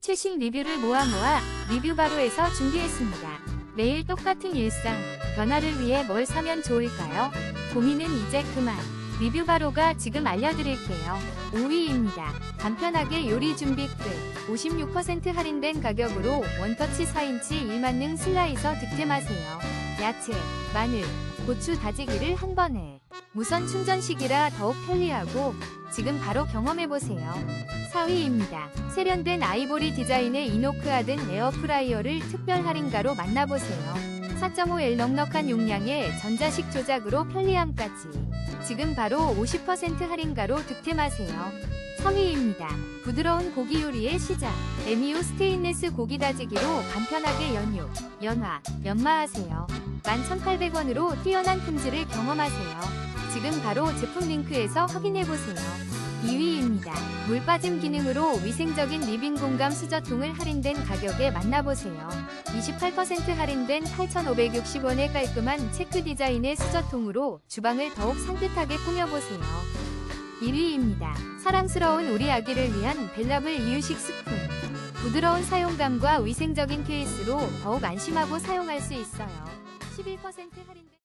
최신 리뷰를 모아 모아 리뷰 바로에서 준비했습니다. 매일 똑같은 일상, 변화를 위해 뭘 사면 좋을까요? 고민은 이제 그만. 리뷰 바로가 지금 알려드릴게요. 5위입니다. 간편하게 요리 준비 끝. 56% 할인된 가격으로 원터치 4인치 일만능 슬라이서 득템하세요. 야채, 마늘, 고추 다지기를 한 번에. 무선 충전식이라 더욱 편리하고 지금 바로 경험해보세요. 4위입니다. 세련된 아이보리 디자인의 이노크하든 에어프라이어를 특별 할인가로 만나보세요. 4.5L 넉넉한 용량의 전자식 조작으로 편리함까지. 지금 바로 50% 할인가로 득템하세요. 3위입니다. 부드러운 고기 요리의 시작. 에미오 스테인레스 고기 다지기로 간편하게 연유, 연화, 연마하세요. 11,800원으로 뛰어난 품질을 경험하세요. 지금 바로 제품 링크에서 확인해보세요. 2위입니다. 물 빠짐 기능으로 위생적인 리빙 공감 수저통을 할인된 가격에 만나보세요. 28% 할인된 8,560원의 깔끔한 체크 디자인의 수저통으로 주방을 더욱 산뜻하게 꾸며보세요. 1위입니다. 사랑스러운 우리 아기를 위한 벨라블 이유식 스푼. 부드러운 사용감과 위생적인 케이스로 더욱 안심하고 사용할 수 있어요. 11% 할인된